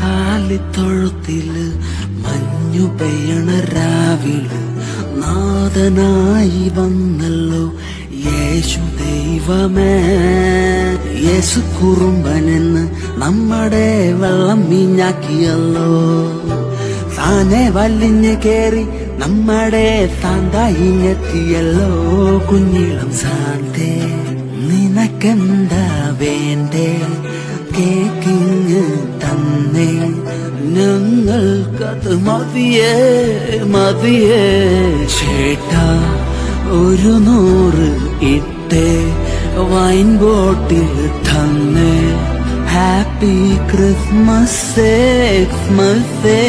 കാലിത്തൊഴുത്തിൽ മഞ്ഞു പെയ്യണ രാവിൽ നാഥനായി വന്നല്ലോ യേശു ദൈവമേ. യേശു കുറുമ്പനെന്ന് നമ്മുടെ വെള്ളം മീഞ്ഞാക്കിയല്ലോ. താനെ വലിഞ്ഞ് കേറി നമ്മുടെ താന്തായിങ്ങെത്തിയല്ലോ കുഞ്ഞിളം സാന്തേ നിനക്കെന്താ വേണ്ടേ? കേക്കിങ് തന്നേ ഞങ്ങൾക്കത് മതിയേ മതിയേ. ചേട്ടാ ഒരു നൂറ് ഇട്ടേ വൈൻ ബോട്ടിൽ തന്നേ. Happy Christmas Christmas.